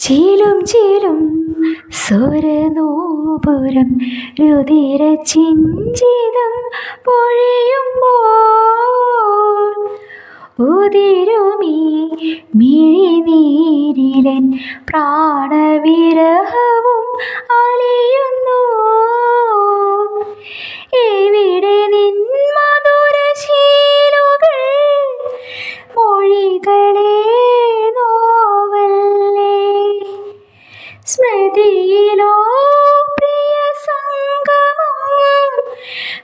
ചീലും ചേലും സ്വരനോപുരം രുതിര ചിഞ്ചിതം പൊഴിയുമ്പോൾ ഉതിരുമീ മിഴിനീരിലൻ പ്രാണവിരഹവും അലിയുന്നു. എവിടെ സ്മൃതിയിലോ പ്രിയ സംഗമം.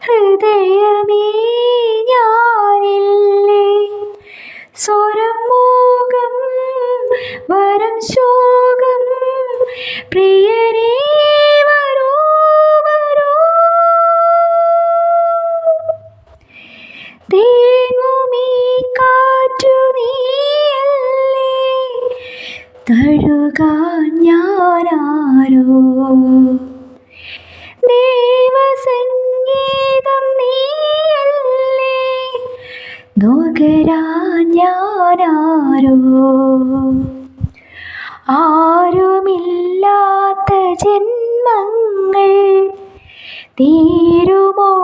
ഹൃദയമേ ഞാനില്ലേ? സ്വരം വരം ശോകം തഴുകാൻ ഞാനാരോ? ദേവസംഗീതം നീയല്ലേ? നുകരാൻ ഞാനാരോ? ആരുമില്ലാത്ത ജന്മങ്ങൾ തീരുമോദാഹമീ